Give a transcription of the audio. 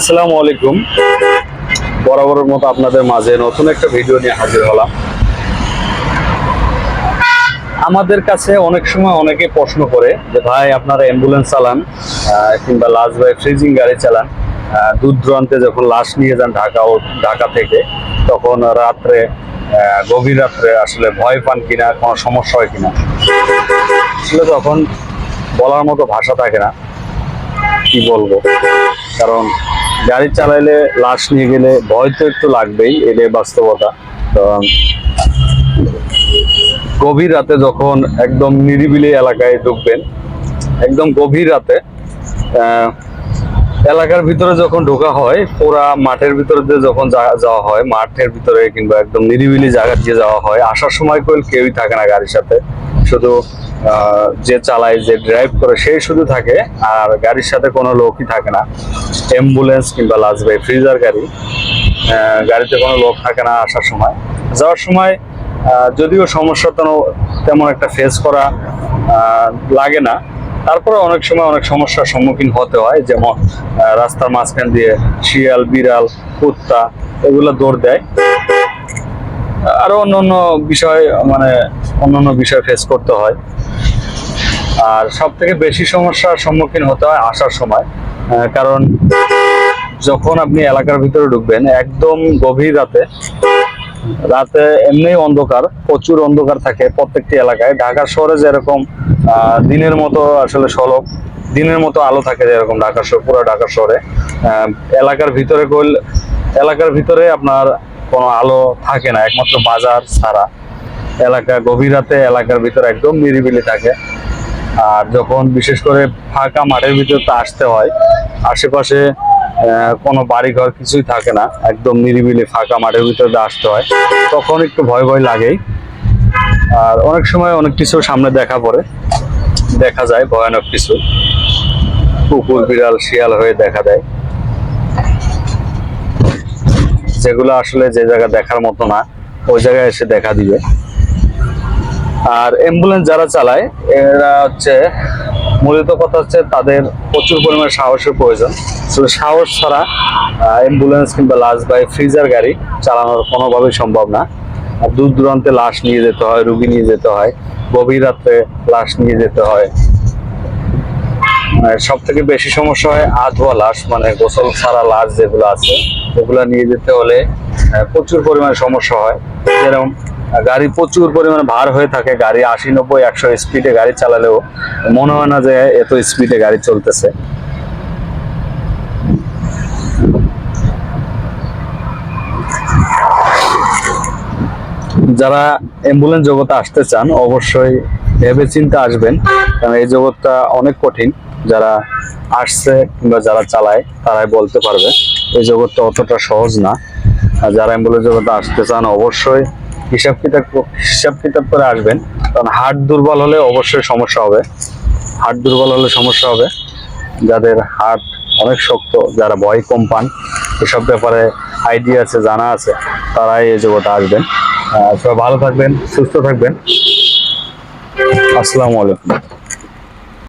আসসালামু আলাইকুম। বরাবরের মতো আপনাদের মাঝে নতুন একটা ভিডিও নিয়ে হাজির হলাম। আমাদের কাছে অনেক সময় অনেকে প্রশ্ন করে যে, ভাই, আপনারা অ্যাম্বুলেন্স চালান কিংবা লাশ বাই ফ্রিজিং গাড়ি চালান দূর দূরান্তে যখন লাশ নিয়ে যান ঢাকা ও ঢাকা থেকে, তখন রাত্রে গভীর রাত্রে আসলে ভয় পান কিনা, কোনো সমস্যা হয় কিনা? আসলে তখন বলার মতো ভাষা থাকে না। কি বলব? কারণ গাড়ি চালাইলে লাশ নিয়ে গেলে ভয় তো একটু লাগবেই এটাই বাস্তবতা। তো গভীর রাতে যখন একদম নিরিবিলি এলাকায় ঢুকবেন, একদম গভীর রাতে এলাকার ভিতরে যখন ঢোকা হয়, পুরা মাঠের ভিতরে দিয়ে যখন যাওয়া হয়, মাঠের ভিতরে কিংবা একদম নিরিবিলি জায়গা দিয়ে যাওয়া হয়, আসার সময় কেউ কেউই থাকে না গাড়ির সাথে। শুধু যে চালায়, যে ড্রাইভ করে সেই শুধু থাকে, আর গাড়ির সাথে কোনো লোকই থাকে না। অ্যাম্বুলেন্স কিংবা লাজবাই ফ্রিজার গাড়ি গাড়িতে কোনো লোক থাকে না আসার সময়। যাওয়ার সময় যদিও সমস্যা তেমন- তেমন একটা ফেস করা লাগে না। তারপরে অনেক সময় অনেক সমস্যার সম্মুখীন হতে হয়, যেমন রাস্তার মাঝখান দিয়ে শিয়াল, বিড়াল, কুত্তা, এগুলো দৌড় দেয়। আরও অন্যান্য বিষয় মানে অন্যান্য বিষয় ফেস করতে হয়। আর সব থেকে বেশি সমস্যার সম্মুখীন হতে হয় আসার সময় কারণ যখন আপনি এলাকার ভিতরে ঢুকবেন, একদম গভীর রাতে রাতে এমনি অন্ধকার, প্রচুর অন্ধকার থাকে প্রত্যেকটি এলাকায়। ঢাকা শহরে যেরকম দিনের মতো আসলে সড়ক, দিনের মতো আলো থাকে যেরকম ঢাকা শহর পুরো ঢাকা শহরে এলাকার ভিতরে কইল এলাকার ভিতরে আপনার কোনো আলো থাকে না, একমাত্র বাজার ছাড়া। এলাকা গভীর রাতে এলাকার ভিতরে একদম নিরিবিলি থাকে। আর যখন বিশেষ করে ফাঁকা মাঠের ভিতরে তো আসতে হয়, আশেপাশে কোনো বাড়িঘর কিছুই থাকে না, একদম নিরিবিলি ফাঁকা মাঠের ভিতরে আসতে হয়। তখন একটু ভয় ভয় লাগেই। আর অনেক সময় অনেক কিছু সামনে দেখা পড়ে, দেখা যায়, ভয়ানক কিছু। কুকুর, বিড়াল, শিয়াল হয়ে দেখা দেয়। যেগুলো আসলে যে জায়গা দেখার মতো না, ওই জায়গায় এসে দেখা দিবে। আর অ্যাম্বুলেন্স যারা চালায়, এরা হচ্ছে, মূলত কথা হচ্ছে তাদের প্রচুর পরিমাণে সাহসের প্রয়োজন। তো সাহস ছাড়া অ্যাম্বুলেন্স কিংবা লাশ বাই ফ্রিজার গাড়ি চালানোর কোনোভাবেই সম্ভব না। আর দূর দূরান্তে লাশ নিয়ে যেতে হয়, রুগী নিয়ে যেতে হয়, গভীর রাত্রে লাশ নিয়ে যেতে হয়। সব থেকে বেশি সমস্যা হয় আধোয়া লাশ মানে গোসল ছাড়া লাশ যেগুলো আছে, ওগুলা নিয়ে যেতে হলে প্রচুর পরিমাণে সমস্যা হয়। যেরকম গাড়ি প্রচুর পরিমাণে ভার হয়ে থাকে, গাড়ি আশি নব্বই, একশো স্পিডে গাড়ি চালালেও মনে হয় না যে এত স্পিডে গাড়ি চলতেছে। যারা অ্যাম্বুলেন্স জগতে আসতে চান, অবশ্যই ভেবে চিন্তে আসবেন, কারণ এই জগৎটা অনেক কঠিন। যারা আসছে কিংবা যারা চালায়, তারাই বলতে পারবে। এই জগৎটা অতটা সহজ না। যারা অ্যাম্বুলেন্স জগতে আসতে চান, অবশ্যই হিসাব কিতাব হিসাব কিতাব করে আসবেন। কারণ হার্ট দুর্বল হলে অবশ্যই সমস্যা হবে। হার্ট দুর্বল হলে সমস্যা হবে। যাদের হার্ট অনেক শক্ত, যারা ভয় কম পান, এসব ব্যাপারে আইডিয়া আছে, জানা আছে, তারাই এই জগতে আসবেন। সবাই ভালো থাকবেন, সুস্থ থাকবেন। আসসালামু আলাইকুম।